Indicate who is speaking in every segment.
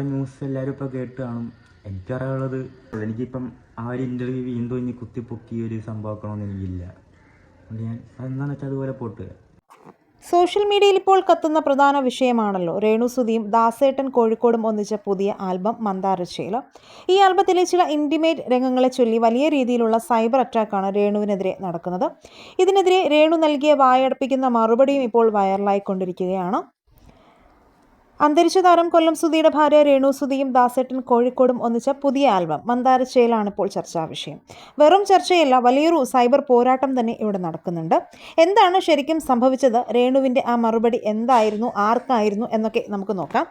Speaker 1: News എല്ലാവരും ഇപ്പോൾ കേട്ട് കാണും. എനിക്കറിയാനുള്ളത് എനിക്കിപ്പം ആ ഒരു ഇന്റർവ്യൂ വീണ്ടും ഇനി കുത്തിപ്പൊക്കി ഒരു സംഭവമാക്കണമെന്ന് എനിക്കില്ല. അതുകൊണ്ട് ഞാൻ എന്താണെന്ന് വെച്ചാൽ അതുപോലെ പോട്ട്.
Speaker 2: സോഷ്യൽ മീഡിയയിൽ ഇപ്പോൾ കത്തുന്ന പ്രധാന വിഷയമാണല്ലോ. രേണു രേണുസുതിയും ദാസേട്ടൻ കോഴിക്കോടും ഒന്നിച്ച പുതിയ ആൽബം മന്ദാരശീല. ഈ ആൽബത്തിലെ ചില ഇന്റിമേറ്റ് രംഗങ്ങളെ ചൊല്ലി വലിയ രീതിയിലുള്ള സൈബർ അറ്റാക്കാണ് രേണുവിനെതിരെ നടക്കുന്നത്. ഇതിനെതിരെ രേണു നൽകിയ വായടപ്പിക്കുന്ന മറുപടിയും ഇപ്പോൾ വൈറലായിക്കൊണ്ടിരിക്കുകയാണ് അന്തരിച്ച താരം കൊല്ലം സുധിയുടെ ഭാര്യ രേണു സുധിയും ദാസേട്ടൻ കോഴിക്കോടും ഒന്നിച്ച പുതിയ ആൽബം മന്ദാരച്ചയിലാണ് ഇപ്പോൾ ചർച്ചാ വിഷയം. വെറും ചർച്ചയല്ല വലിയൊരു സൈബർ പോരാട്ടം തന്നെ ഇവിടെ നടക്കുന്നുണ്ട്. എന്താണ് ശരിക്കും സംഭവിച്ചത്? രേണുവിന്റെ ആ മറുപടി എന്തായിരുന്നു? ആർക്കായിരുന്നു? എന്നൊക്കെ നമുക്ക് നോക്കാം.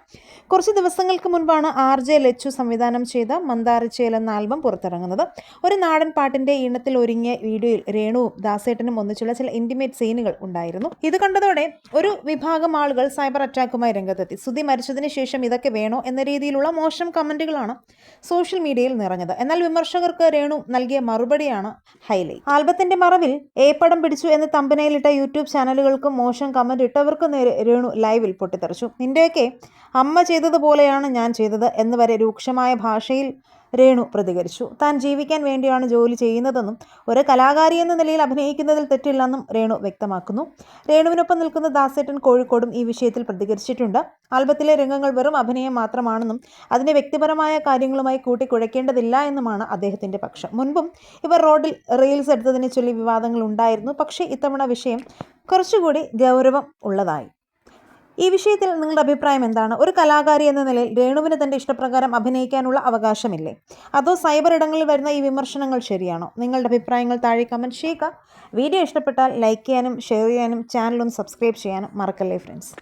Speaker 2: കുറച്ച് ദിവസങ്ങൾക്ക് മുൻപാണ് ആർ ജെ ലച്ചു സംവിധാനം ചെയ്ത മന്ദാരച്ചയിൽ എന്ന ആൽബം പുറത്തിറങ്ങുന്നത്. ഒരു നാടൻ പാട്ടിന്റെ ഈണത്തിൽ ഒരുങ്ങിയ വീഡിയോയിൽ രേണുവും ദാസേട്ടനും ഒന്നിച്ചുള്ള ചില ഇന്റിമേറ്റ് സീനുകൾ ഉണ്ടായിരുന്നു. ഇത് കണ്ടതോടെ ഒരു വിഭാഗം ആളുകൾ സൈബർ അറ്റാക്കുമായി രംഗത്തെത്തി. സുധി മരിച്ചതിന് ശേഷം ഇതൊക്കെ വേണോ എന്ന രീതിയിലുള്ള മോശം കമന്റുകളാണ് സോഷ്യൽ മീഡിയയിൽ നിറഞ്ഞത്. എന്നാൽ വിമർശകർക്ക് രേണു നൽകിയ മറുപടിയാണ് ഹൈലൈറ്റ്. ആൽബത്തിന്റെ മറവിൽ ഏപ്പടം പടം പിടിച്ചു എന്ന് തമ്പനയിലിട്ട യൂട്യൂബ് ചാനലുകൾക്കും മോശം കമന്റ് ഇട്ടവർക്ക് നേരെ രേണു ലൈവിൽ പൊട്ടിത്തെറിച്ചു. നിന്റെയൊക്കെ അമ്മ ചെയ്തതുപോലെയാണ് ഞാൻ ചെയ്തത് എന്ന് വരെ രൂക്ഷമായ ഭാഷയിൽ രേണു പ്രതികരിച്ചു. താൻ ജീവിക്കാൻ വേണ്ടിയാണ് ജോലി ചെയ്യുന്നതെന്നും ഒരു കലാകാരി എന്ന നിലയിൽ അഭിനയിക്കുന്നതിൽ തെറ്റില്ലെന്നും രേണു വ്യക്തമാക്കുന്നു. രേണുവിനൊപ്പം നിൽക്കുന്ന ദാസേട്ടൻ കോഴിക്കോടും ഈ വിഷയത്തിൽ പ്രതികരിച്ചിട്ടുണ്ട്. ആൽബത്തിലെ രംഗങ്ങൾ വെറും അഭിനയം മാത്രമാണെന്നും അതിനെ വ്യക്തിപരമായ കാര്യങ്ങളുമായി കൂട്ടിക്കുഴയ്ക്കേണ്ടതില്ല എന്നുമാണ് അദ്ദേഹത്തിന്റെ പക്ഷം. മുൻപും ഇവർ റോഡിൽ റീൽസ് എടുത്തതിനെ ചൊല്ലി വിവാദങ്ങൾ ഉണ്ടായിരുന്നു. പക്ഷേ ഇത്തവണ വിഷയം കുറച്ചുകൂടി ഗൗരവം ഉള്ളതായി. ഈ വിഷയത്തിൽ നിങ്ങളുടെ അഭിപ്രായം എന്താണ്? ഒരു കലാകാരി എന്ന നിലയിൽ രേണുവിന് തന്റെ ഇഷ്ടപ്രകാരം അഭിനയിക്കാനുള്ള അവകാശമില്ലേ? അതോ സൈബർ ഇടങ്ങളിൽ വരുന്ന ഈ വിമർശനങ്ങൾ ശരിയാണോ? നിങ്ങളുടെ അഭിപ്രായങ്ങൾ താഴെ കമന്റ് ചെയ്യുക. വീഡിയോ ഇഷ്ടപ്പെട്ടാൽ ലൈക്ക് ചെയ്യാനും ഷെയർ ചെയ്യാനും ചാനൽ ഒന്ന് സബ്സ്ക്രൈബ് ചെയ്യാനും മറക്കല്ലേ ഫ്രണ്ട്സ്